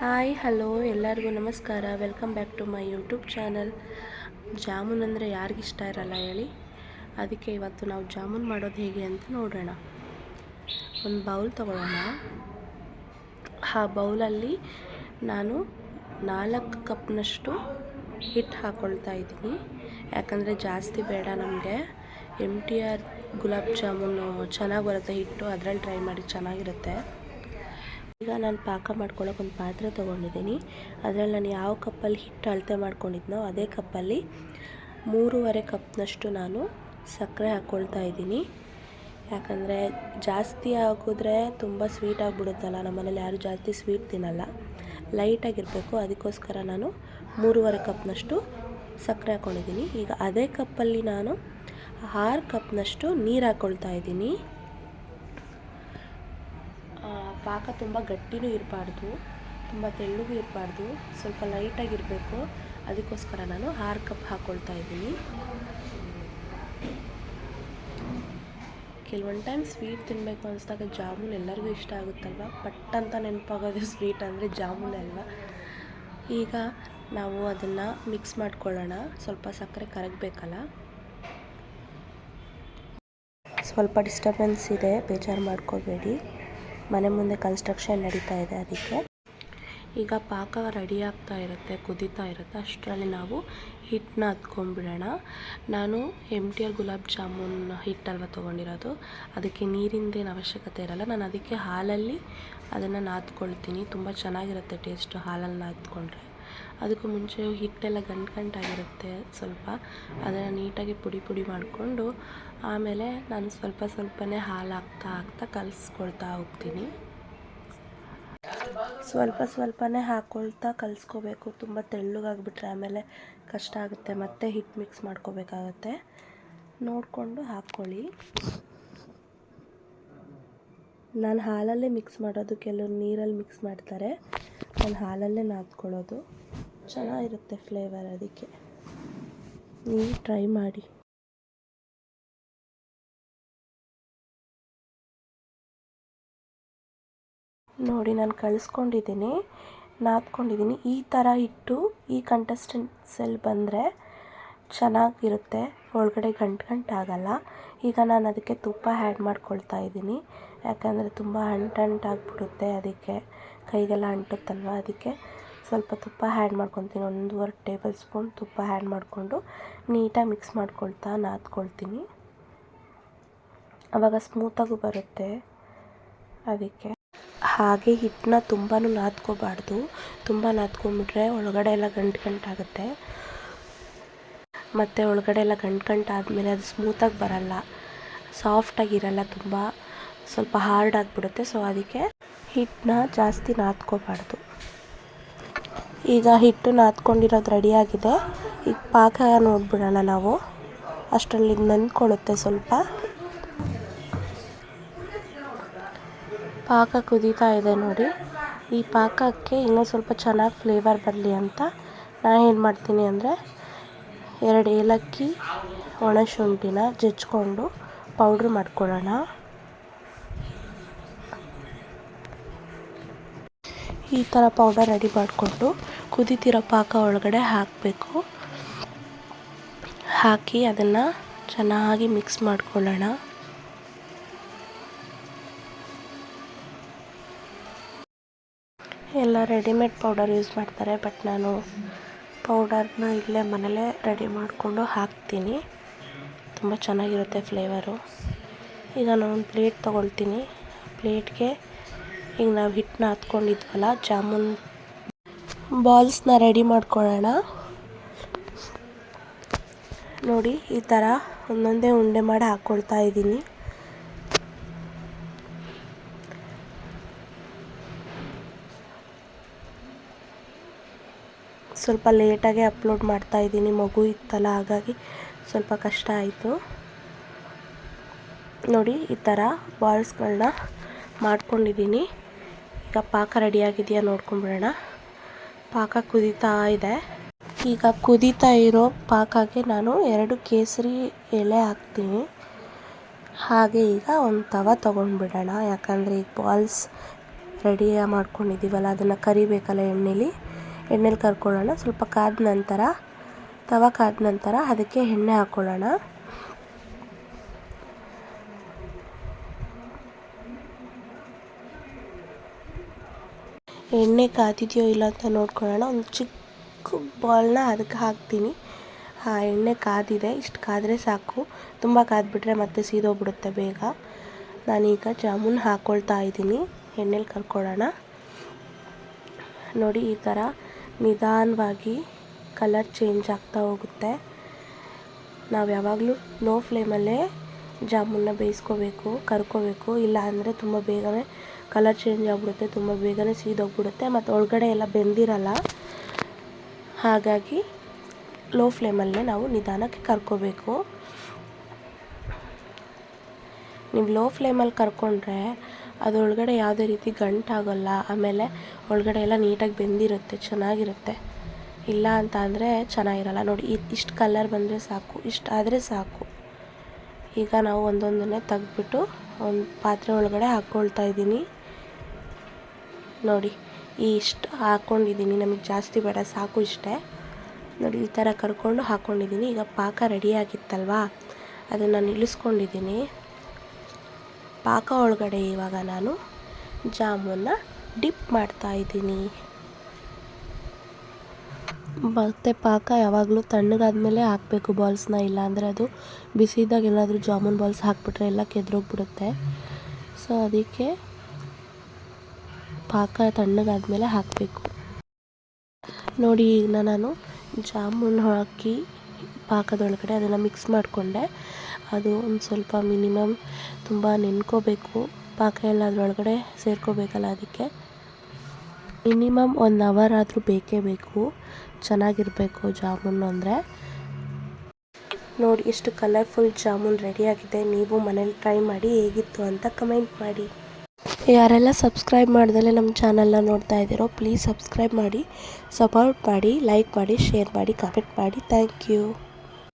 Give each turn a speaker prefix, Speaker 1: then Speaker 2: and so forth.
Speaker 1: Hi, hello, ಎಲ್ಲರಿಗೂ ನಮಸ್ಕಾರ. Welcome back to my YouTube channel. Jamun ಅಂದರೆ ಯಾರಿಗಿಷ್ಟ ಇರಲ್ಲ ಹೇಳಿ. ಅದಕ್ಕೆ ಇವತ್ತು ನಾವು ಜಾಮೂನ್ ಮಾಡೋದು ಹೇಗೆ ಅಂತ ನೋಡೋಣ. ಒಂದು ಬೌಲ್ ತಗೊಳ್ಳೋಣ. ಆ ಬೌಲಲ್ಲಿ ನಾನು ನಾಲ್ಕು ಕಪ್ನಷ್ಟು ಹಿಟ್ಟು ಹಾಕ್ಕೊಳ್ತಾ ಇದ್ದೀನಿ. ಯಾಕಂದರೆ ಜಾಸ್ತಿ ಬೇಡ ನಮಗೆ. ಎಂ ಟಿ ಆರ್ ಗುಲಾಬ್ ಜಾಮೂನು ಚೆನ್ನಾಗಿ ಬರುತ್ತೆ ಹಿಟ್ಟು. ಅದರಲ್ಲಿ ಟ್ರೈ ಮಾಡಿ ಚೆನ್ನಾಗಿರುತ್ತೆ. ಈಗ ನಾನು ಪಾಕ ಮಾಡ್ಕೊಳ್ಳೋಕೆ ಒಂದು ಪಾತ್ರೆ ತೊಗೊಂಡಿದ್ದೀನಿ ಅದರಲ್ಲಿ ನಾನು ಯಾವ ಕಪ್ಪಲ್ಲಿ ಹಿಟ್ಟು ಅಳತೆ ಮಾಡ್ಕೊಂಡಿದ್ನೋ ಅದೇ ಕಪ್ಪಲ್ಲಿ ಮೂರುವರೆ ಕಪ್ನಷ್ಟು ನಾನು ಸಕ್ಕರೆ ಹಾಕ್ಕೊಳ್ತಾ ಇದ್ದೀನಿ. ಯಾಕಂದರೆ ಜಾಸ್ತಿ ಹಾಕಿದ್ರೆ ತುಂಬ ಸ್ವೀಟ್ ಆಗಿಬಿಡುತ್ತಲ್ಲ, ನಮ್ಮನೇಲಿ ಯಾರು ಜಾಸ್ತಿ ಸ್ವೀಟ್ ತಿನ್ನಲ್ಲ. ಲೈಟಾಗಿರಬೇಕು ಅದಕ್ಕೋಸ್ಕರ ನಾನು ಮೂರುವರೆ ಕಪ್ನಷ್ಟು ಸಕ್ಕರೆ ಹಾಕ್ಕೊಂಡಿದ್ದೀನಿ ಈಗ ಅದೇ ಕಪ್ಪಲ್ಲಿ ನಾನು ಆರು ಕಪ್ನಷ್ಟು ನೀರು ಹಾಕ್ಕೊಳ್ತಾ ಇದ್ದೀನಿ. ಪಾಕ ತುಂಬ ಗಟ್ಟಿನೂ ಇರಬಾರ್ದು, ತುಂಬ ತೆಳ್ಳಗೂ ಇರಬಾರ್ದು, ಸ್ವಲ್ಪ ಲೈಟಾಗಿರಬೇಕು. ಅದಕ್ಕೋಸ್ಕರ ನಾನು ಆರು ಕಪ್ ಹಾಕ್ಕೊಳ್ತಾ ಇದ್ದೀನಿ. ಕೆಲವೊಂದು ಟೈಮ್ ಸ್ವೀಟ್ ತಿನ್ನಬೇಕು ಅನಿಸ್ದಾಗ ಜಾಮೂನ್ ಎಲ್ಲರಿಗೂ ಇಷ್ಟ ಆಗುತ್ತಲ್ವ? ಪಟ್ ಅಂತ ನೆನಪಾಗೋದು ಸ್ವೀಟ್ ಅಂದರೆ ಜಾಮೂನ್ ಅಲ್ವಾ? ಈಗ ನಾವು ಅದನ್ನು ಮಿಕ್ಸ್ ಮಾಡ್ಕೊಳ್ಳೋಣ. ಸ್ವಲ್ಪ ಸಕ್ಕರೆ ಕರಗಬೇಕಲ್ಲ? ಸ್ವಲ್ಪ ಡಿಸ್ಟರ್ಬೆನ್ಸ್ ಇದೆ, ಬೇಜಾರು ಮಾಡ್ಕೋಬೇಡಿ. ಮನೆ ಮುಂದೆ ಕನ್ಸ್ಟ್ರಕ್ಷನ್ ನಡೀತಾ ಇದೆ ಅದಕ್ಕೆ. ಈಗ ಪಾಕ ರೆಡಿ ಆಗ್ತಾ ಇರುತ್ತೆ, ಕುದೀತಾ ಇರುತ್ತೆ. ಅಷ್ಟರಲ್ಲಿ ನಾವು ಹಿಟ್ಟನ್ನ ಹತ್ಕೊಂಡ್ಬಿಡೋಣ. ನಾನು ಎಂ ಟಿ ಆರ್ ಗುಲಾಬ್ ಜಾಮೂನ್ ಹಿಟ್ಟಲ್ವ ತೊಗೊಂಡಿರೋದು. ಅದಕ್ಕೆ ನೀರಿಂದೇನು ಅವಶ್ಯಕತೆ ಇರಲ್ಲ. ನಾನು ಅದಕ್ಕೆ ಹಾಲಲ್ಲಿ ಅದನ್ನು ನಾದ್ಕೊಳ್ತೀನಿ. ತುಂಬ ಚೆನ್ನಾಗಿರುತ್ತೆ ಟೇಸ್ಟು ಹಾಲಲ್ಲಿ ನಾದ್ಕೊಂಡ್ರೆ. ಅದಕ್ಕೂ ಮುಂಚೆ ಹಿಟ್ಟೆಲ್ಲ ಗಂಟು ಗಂಟಾಗಿರುತ್ತೆ ಸ್ವಲ್ಪ. ಅದನ್ನು ನೀಟಾಗಿ ಪುಡಿ ಪುಡಿ ಮಾಡಿಕೊಂಡು ಆಮೇಲೆ ನಾನು ಸ್ವಲ್ಪ ಸ್ವಲ್ಪನೇ ಹಾಲು ಹಾಕ್ತಾ ಹಾಕ್ತಾ ಕಲಿಸ್ಕೊಳ್ತಾ ಹೋಗ್ತೀನಿ. ಸ್ವಲ್ಪ ಸ್ವಲ್ಪನೇ ಹಾಕ್ಕೊಳ್ತಾ ಕಲಿಸ್ಕೋಬೇಕು. ತುಂಬ ತೆಳ್ಳಗಾಗ್ಬಿಟ್ರೆ ಆಮೇಲೆ ಕಷ್ಟ ಆಗುತ್ತೆ. ಮತ್ತೆ ಹಿಟ್ಟು ಮಿಕ್ಸ್ ಮಾಡ್ಕೋಬೇಕಾಗತ್ತೆ. ನೋಡಿಕೊಂಡು ಹಾಕ್ಕೊಳ್ಳಿ. ನಾನು ಹಾಲಲ್ಲೇ ಮಿಕ್ಸ್ ಮಾಡೋದು. ಕೆಲವರು ನೀರಲ್ಲಿ ಮಿಕ್ಸ್ ಮಾಡ್ತಾರೆ. ನಾನು ಹಾಲಲ್ಲೇ ನಾದ್ಕೊಳ್ಳೋದು. ಚೆನ್ನಾಗಿರುತ್ತೆ ಫ್ಲೇವರ್ ಅದಕ್ಕೆ. ನೀವು ಟ್ರೈ ಮಾಡಿ. ನೋಡಿ, ನಾನು ಕಳಿಸ್ಕೊಂಡಿದ್ದೀನಿ ನಾದ್ಕೊಂಡಿದ್ದೀನಿ ಈ ಥರ ಇಟ್ಟು ಈ ಕಂಟೆಸ್ಟೆಂಟ್ಸಲ್ಲಿ ಬಂದರೆ ಚೆನ್ನಾಗಿರುತ್ತೆ. ಒಳಗಡೆ ಗಂಟು ಗಂಟು ಆಗಲ್ಲ. ಈಗ ನಾನು ಅದಕ್ಕೆ ತುಪ್ಪ ಆ್ಯಡ್ ಮಾಡ್ಕೊಳ್ತಾ ಇದ್ದೀನಿ ಯಾಕಂದರೆ ತುಂಬ ಅಂಟು ಅಂಟಾಗ್ಬಿಡುತ್ತೆ ಅದಕ್ಕೆ. ಕೈಗೆಲ್ಲ ಅಂಟುತ್ತಲ್ವ ಅದಕ್ಕೆ. ಸ್ವಲ್ಪ ತುಪ್ಪ ಆ್ಯಡ್ ಮಾಡ್ಕೊತೀನಿ. ಒಂದೂವರೆ ಟೇಬಲ್ ಸ್ಪೂನ್ ತುಪ್ಪ ಆ್ಯಡ್ ಮಾಡಿಕೊಂಡು ನೀಟಾಗಿ ಮಿಕ್ಸ್ ಮಾಡ್ಕೊಳ್ತಾ ನಾದ್ಕೊಳ್ತೀನಿ. ಆವಾಗ ಸ್ಮೂತಾಗೂ ಬರುತ್ತೆ ಅದಕ್ಕೆ. ಹಾಗೆ ಹಿಟ್ಟನ್ನ ತುಂಬಾ ನಾದ್ಕೋಬಾರ್ದು. ತುಂಬ ನಾದ್ಕೊಂಬಿಟ್ರೆ ಒಳಗಡೆ ಎಲ್ಲ ಗಂಟು ಗಂಟಾಗುತ್ತೆ. ಮತ್ತು ಒಳಗಡೆ ಎಲ್ಲ ಗಂಟು ಗಂಟು ಆದಮೇಲೆ ಅದು ಸ್ಮೂತಾಗಿ ಬರಲ್ಲ. ಸಾಫ್ಟಾಗಿರಲ್ಲ ತುಂಬ. ಸ್ವಲ್ಪ ಹಾರ್ಡ್ ಆಗಿಬಿಡುತ್ತೆ. ಸೊ ಅದಕ್ಕೆ ಹಿಟ್ಟನ್ನ ಜಾಸ್ತಿ ನಾದ್ಕೋಬಾರ್ದು. ಈಗ ಹಿಟ್ಟು ನಾದ್ಕೊಂಡಿರೋದು ರೆಡಿಯಾಗಿದೆ ಈಗ ಪಾಕ ನೋಡ್ಬಿಡೋಣ ನಾವು. ಅಷ್ಟರಲ್ಲಿ ನೆಂದ್ಕೊಳ್ಳುತ್ತೆ ಸ್ವಲ್ಪ. ಪಾಕ ಕುದೀತಾ ಇದೆ ನೋಡಿ. ಈ ಪಾಕಕ್ಕೆ ಇನ್ನೂ ಸ್ವಲ್ಪ ಚೆನ್ನಾಗಿ ಫ್ಲೇವರ್ ಬರಲಿ ಅಂತ ನಾನು ಏನು ಮಾಡ್ತೀನಿ ಅಂದರೆ ಎರಡು ಏಲಕ್ಕಿ ಒಣಶುಂಠಿನ ಜಜ್ಕೊಂಡು ಪೌಡ್ರ್ ಮಾಡ್ಕೊಳ್ಳೋಣ. ಈ ಥರ ಪೌಡರ್ ರೆಡಿ ಮಾಡಿಕೊಂಡು ಕುದೀತಿರೋ ಪಾಕ ಒಳಗಡೆ ಹಾಕಬೇಕು. ಹಾಕಿ ಅದನ್ನು ಚೆನ್ನಾಗಿ ಮಿಕ್ಸ್ ಮಾಡ್ಕೊಳ್ಳೋಣ. ಎಲ್ಲ ರೆಡಿಮೇಡ್ ಪೌಡರ್ ಯೂಸ್ ಮಾಡ್ತಾರೆ ಬಟ್ ನಾನು ಪೌಡರ್ನ ಇಲ್ಲೇ ಮನೇಲೇ ರೆಡಿ ಮಾಡಿಕೊಂಡು ಹಾಕ್ತೀನಿ. ತುಂಬ ಚೆನ್ನಾಗಿರುತ್ತೆ ಫ್ಲೇವರು ಈಗ ನಾನು ಒಂದು ಪ್ಲೇಟ್ ತೊಗೊಳ್ತೀನಿ ಪ್ಲೇಟ್ಗೆ ಈಗ ನಾವು ಹಿಟ್ಟನ್ನ ಹತ್ಕೊಂಡಿದ್ವಲ್ಲ, ಜಾಮೂನ್ ಬಾಲ್ಸ್ನ ರೆಡಿ ಮಾಡ್ಕೊಳ್ಳೋಣ ನೋಡಿ, ಈ ಥರ ಒಂದೊಂದೇ ಉಂಡೆ ಮಾಡಿ ಹಾಕ್ಕೊಳ್ತಾ ಇದ್ದೀನಿ. ಸ್ವಲ್ಪ ಲೇಟಾಗೆ ಅಪ್ಲೋಡ್ ಮಾಡ್ತಾ ಇದ್ದೀನಿ, ಮಗು ಇತ್ತಲ್ಲ, ಹಾಗಾಗಿ ಸ್ವಲ್ಪ ಕಷ್ಟ ಆಯಿತು. ನೋಡಿ, ಈ ಥರ ಬಾಲ್ಸ್ಗಳನ್ನ ಮಾಡ್ಕೊಂಡಿದ್ದೀನಿ. ಈಗ ಪಾಕ ರೆಡಿಯಾಗಿದೆಯಾ ನೋಡ್ಕೊಂಬಿಡೋಣ. ಪಾಕ ಕುದೀತಾ ಇದೆ. ಈಗ ಕುದೀತಾ ಇರೋ ಪಾಕಕ್ಕೆ ನಾನು ಎರಡು ಕೇಸರಿ ಎಲೆ ಹಾಕ್ತೀನಿ. ಹಾಗೆ ಈಗ ಒಂದು ತವ ತೊಗೊಂಡ್ಬಿಡೋಣ. ಯಾಕಂದರೆ ಈಗ ಬಾಲ್ಸ್ ರೆಡಿ ಮಾಡ್ಕೊಂಡಿದ್ದೀವಲ್ಲ, ಅದನ್ನು ಕರಿಬೇಕಲ್ಲ ಎಣ್ಣೆಲಿ. ಎಣ್ಣೆಲಿ ಕರ್ಕೊಳ್ಳೋಣ. ಸ್ವಲ್ಪ ಕಾದ ನಂತರ ತವ ಕಾದ ನಂತರ ಅದಕ್ಕೆ ಎಣ್ಣೆ ಹಾಕ್ಕೊಳ್ಳೋಣ ಎಣ್ಣೆ ಕಾದಿದೆಯೋ ಇಲ್ಲ ಅಂತ ನೋಡ್ಕೊಳ್ಳೋಣ. ಒಂದು ಚಿಕ್ಕ ಬಾಲ್ನ ಅದಕ್ಕೆ ಹಾಕ್ತೀನಿ. ಹಾಂ, ಎಣ್ಣೆ ಕಾದಿದೆ. ಇಷ್ಟು ಕಾದರೆ ಸಾಕು. ತುಂಬ ಕಾದ್ಬಿಟ್ರೆ ಮತ್ತೆ ಸೀದೋಗ್ಬಿಡುತ್ತೆ ಬೇಗ. ನಾನೀಗ ಜಾಮೂನ್ ಹಾಕ್ಕೊಳ್ತಾ ಇದ್ದೀನಿ. ಎಣ್ಣೆಲಿ ಕರ್ಕೊಳ್ಳೋಣ. ನೋಡಿ, ಈ ಥರ ನಿಧಾನವಾಗಿ ಕಲರ್ ಚೇಂಜ್ ಆಗ್ತಾ ಹೋಗುತ್ತೆ. ನಾವು ಯಾವಾಗಲೂ ಲೋ ಫ್ಲೇಮಲ್ಲೇ ಜಾಮೂನ್ನ ಬೇಯಿಸ್ಕೋಬೇಕು, ಕರ್ಕೋಬೇಕು. ಇಲ್ಲ ಅಂದರೆ ತುಂಬ ಬೇಗನೆ ಕಲರ್ ಚೇಂಜ್ ಆಗಿಬಿಡುತ್ತೆ, ತುಂಬ ಬೇಗನೆ ಸೀದೋಗ್ಬಿಡುತ್ತೆ ಮತ್ತು ಒಳಗಡೆ ಎಲ್ಲ ಬೆಂದಿರಲ್ಲ. ಹಾಗಾಗಿ ಲೋ ಫ್ಲೇಮಲ್ಲೇ ನಾವು ನಿಧಾನಕ್ಕೆ ಕರ್ಕೋಬೇಕು. ನೀವು ಲೋ ಫ್ಲೇಮಲ್ಲಿ ಕರ್ಕೊಂಡ್ರೆ ಅದರೊಳಗಡೆ ಯಾವುದೇ ರೀತಿ ಗಂಟಾಗಲ್ಲ ಆಮೇಲೆ ಒಳಗಡೆ ಎಲ್ಲ ನೀಟಾಗಿ ಬೆಂದಿರುತ್ತೆ, ಚೆನ್ನಾಗಿರುತ್ತೆ. ಇಲ್ಲ ಅಂತ ಅಂದರೆ ಚೆನ್ನಾಗಿರಲ್ಲ. ನೋಡಿ ಇಷ್ಟು ಕಲರ್ ಬಂದರೆ ಸಾಕು, ಇಷ್ಟು ಆದರೆ ಸಾಕು. ಈಗ ನಾವು ಒಂದೊಂದನ್ನೇ ತೆಗೆದ್ಬಿಟ್ಟು ಒಂದು ಪಾತ್ರೆ ಒಳಗಡೆ ಹಾಕ್ಕೊಳ್ತಾ ಇದ್ದೀನಿ. ನೋಡಿ, ಈ ಇಷ್ಟು ಹಾಕ್ಕೊಂಡಿದ್ದೀನಿ ನಮಗೆ ಜಾಸ್ತಿ ಬೇಡ, ಸಾಕು ಇಷ್ಟೇ. ನೋಡಿ, ಈ ಥರ ಕರ್ಕೊಂಡು ಹಾಕ್ಕೊಂಡಿದ್ದೀನಿ ಈಗ ಪಾಕ ರೆಡಿಯಾಗಿತ್ತಲ್ವಾ ಅದನ್ನು ಇಳಿಸ್ಕೊಂಡಿದ್ದೀನಿ ಪಾಕ ಒಳಗಡೆ ಇವಾಗ ನಾನು ಜಾಮೂನ್ನ ಡಿಪ್ ಮಾಡ್ತಾ ಇದ್ದೀನಿ. ಮತ್ತು ಪಾಕ ಯಾವಾಗಲೂ ತಣ್ಣಗಾದ್ಮೇಲೆ ಹಾಕಬೇಕು ಬಾಲ್ಸ್ನ ಇಲ್ಲಾಂದರೆ ಅದು ಬಿಸಿದಾಗ ಏನಾದರೂ ಜಾಮೂನ್ ಬಾಲ್ಸ್ ಹಾಕಿಬಿಟ್ರೆ ಎಲ್ಲ ಕೆದ್ರೋಗ್ಬಿಡುತ್ತೆ. ಸೊ ಅದಕ್ಕೆ ಪಾಕ ತಣ್ಣಗಾದ್ಮೇಲೆ ಹಾಕಬೇಕು. ನೋಡಿ ಈಗ ನಾನು ಜಾಮೂನ್ ಹಾಕಿ ಪಾಕದೊಳಗಡೆ ಅದನ್ನು ಮಿಕ್ಸ್ ಮಾಡಿಕೊಂಡೆ. ಅದು ಒಂದು ಸ್ವಲ್ಪ ಮಿನಿಮಮ್ ತುಂಬ ನೆನ್ಕೋಬೇಕು. ಪಾಕ ಎಲ್ಲ ಅದರೊಳಗಡೆ ಸೇರ್ಕೋಬೇಕಲ್ಲ ಅದಕ್ಕೆ. ಮಿನಿಮಮ್ ಒನ್ ಅವರ್ ಆದರೂ ಬೇಕೇ ಬೇಕು. ಚೆನ್ನಾಗಿರಬೇಕು ಜಾಮೂನು ಅಂದರೆ. ನೋಡಿ ಎಷ್ಟು ಕಲರ್ಫುಲ್ ಜಾಮೂನ್ ರೆಡಿಯಾಗಿದೆ ನೀವು ಮನೇಲಿ ಟ್ರೈ ಮಾಡಿ ಹೇಗಿತ್ತು ಅಂತ ಕಮೆಂಟ್ ಮಾಡಿ. ಯಾರೆಲ್ಲ ಸಬ್ಸ್ಕ್ರೈಬ್ ಮಾಡ್ದಲೇ ನಮ್ಮ ಚಾನಲ್ನ ನೋಡ್ತಾ ಇದ್ದೀರೋ ಪ್ಲೀಸ್ ಸಬ್ಸ್ಕ್ರೈಬ್ ಮಾಡಿ ಸಪೋರ್ಟ್ ಮಾಡಿ ಲೈಕ್ ಮಾಡಿ ಶೇರ್ ಮಾಡಿ ಕಮೆಂಟ್ ಮಾಡಿ. Thank you